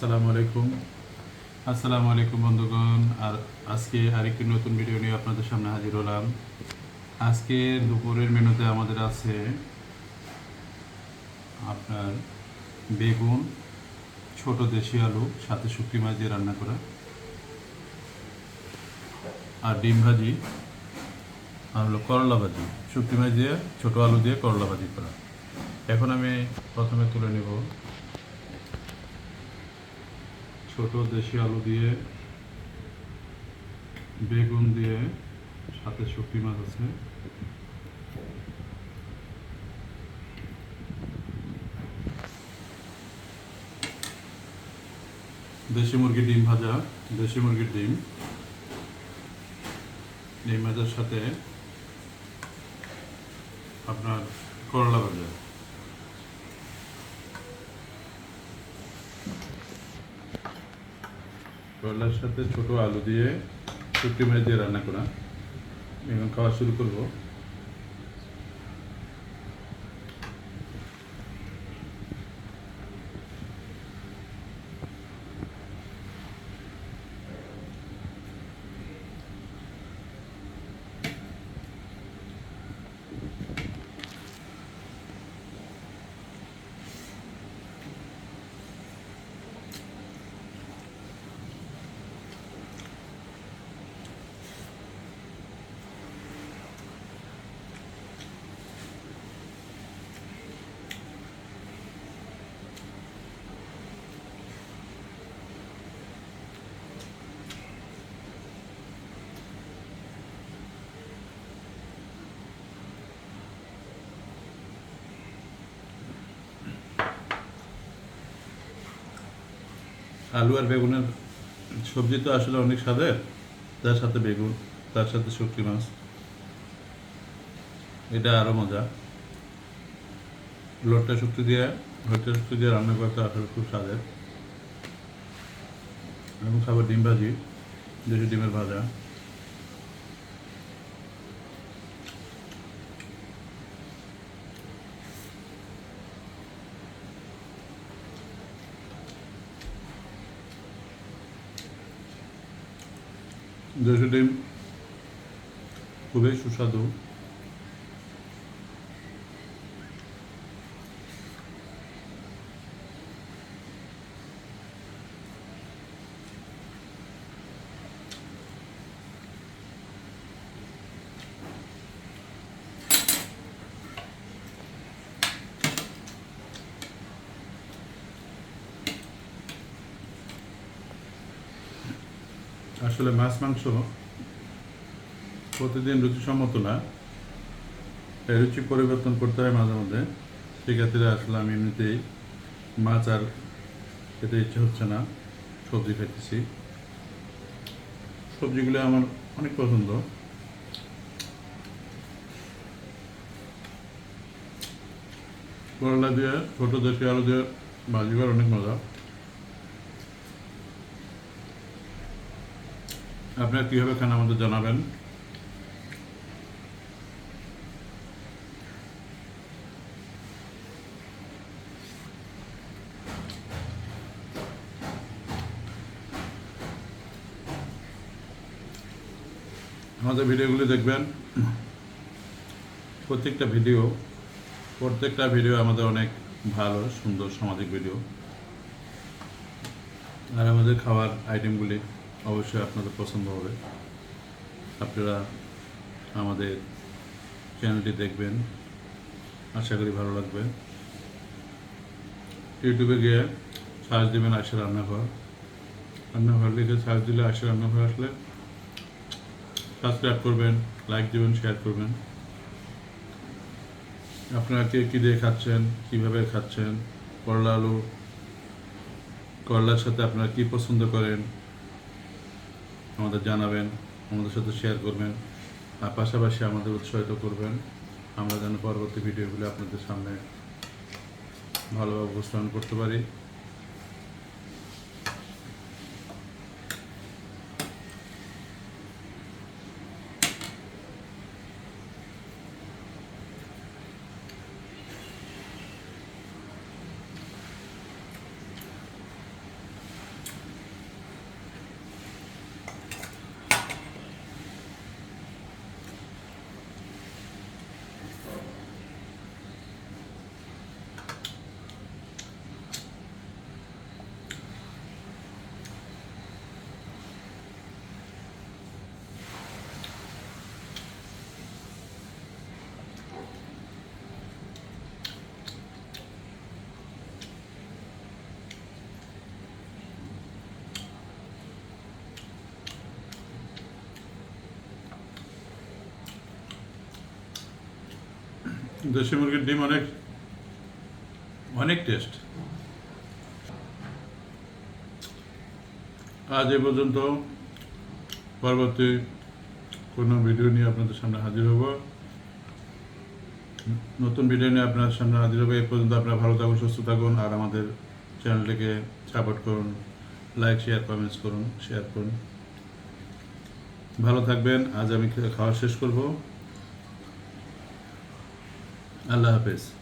আসসালামু আলাইকুম। আসসালামু আলাইকুম, বন্ধুগণ। আর আজকে আরেকটি নতুন ভিডিও নিয়ে আপনাদের সামনে হাজির হলাম। আজকে দুপুরের মেনুতে আমাদের আছে আপনার বেগুন, ছোট দেশি আলু, সাথে শুটকি মাছ দিয়ে রান্না করা। আর ডিম ভাজি, আর হলো করলা ভাজি, শুটকি মাছ দিয়ে, ছোট আলু দিয়ে করলা ভাজি করা। এখন আমি প্রথমে তুলে নেব ছোট দেশি আলু দিয়ে, বেগুন দিয়ে, সাথে শুটকি মাছ আছে। দেশি মুরগির ডিম ভাজা, দেশি মুরগির ডিম। ডিম ভাজার সাথে আপনার করলা ভাজা। করলার সাথে ছোট আলু দিয়ে শুটকি মাছ দিয়ে রান্না করা। এবং খাওয়া শুরু করব। আলু আর বেগুনের সবজি তো আসলে অনেক স্বাদের। তার সাথে বেগুন, তার সাথে শুটকি মাছ। এটা আরও মজা। লোটটা শুক্তি দিয়ে, লোটটা শুক্তি দিয়ে রান্না করতে আসলে খুব স্বাদের। এবং খাবার ডিম ভাজি, দেশি ডিমের ভাজা। দেশি ডিম খুবই সুস্বাদু। আসলে মাছ, মাংস প্রতিদিন রুচিসম্মত না। রুচি পরিবর্তন করতে হয় মাঝে মধ্যে। সেক্ষেত্রে আসলে আমি এমনিতেই মাছ আর খেতে ইচ্ছে হচ্ছে না। সবজি খাইতেছি। সবজিগুলো আমার অনেক পছন্দ। করলা দিয়ে, ছোটো দেশি আলু দিয়ে ভাজি করা অনেক মজা। আপনারা কীভাবে খান আমাদের জানাবেন? আমাদের ভিডিওগুলি দেখবেন। প্রত্যেকটা ভিডিও প্রত্যেকটা ভিডিও আমাদের অনেক ভালো, সুন্দর, সামাজিক ভিডিও। আর আমাদের খাওয়ার আইটেমগুলি অবশ্যই আপনাদের পছন্দ হবে। আপনারা আমাদের চ্যানেলটি দেখবেন। আশা করি ভালো লাগবে। ইউটিউবে গিয়ে সার্চ দেবেন আশা রান্নাঘর। রান্নাঘর লিখে সার্চ দিলে আশা রান্নাঘর আসলে সাবস্ক্রাইব করবেন লাইক দেবেন শেয়ার করবেন। আপনারা কে কী দিয়ে খাচ্ছেন, কীভাবে খাচ্ছেন, করলা আলু, করলার সাথে আপনারা কী পছন্দ করেন আমাদের জানাবেন, আমাদের সাথে শেয়ার করবেন, আর পাশাপাশি আমাদের উৎসাহিত করবেন। আমরা যেন পরবর্তী ভিডিওগুলো আপনাদের সামনে ভালোভাবে উপস্থাপন করতে পারি। দেশি মুরগির ডিম অনেক অনেক টেস্ট আজ এ পর্যন্ত পরবর্তী কোনো ভিডিও নিয়ে আপনাদের সামনে হাজির হব। নতুন ভিডিও নিয়ে আপনার সামনে হাজির হবে। এই পর্যন্ত আপনারা ভালো থাকুন, সুস্থ থাকুন, আর আমাদের চ্যানেলটিকে সাপোর্ট করুন লাইক শেয়ার কমেন্টস করুন শেয়ার করুন। ভালো থাকবেন। আজ আমি খাওয়া শেষ করব। আল্লাহ হাফেজ।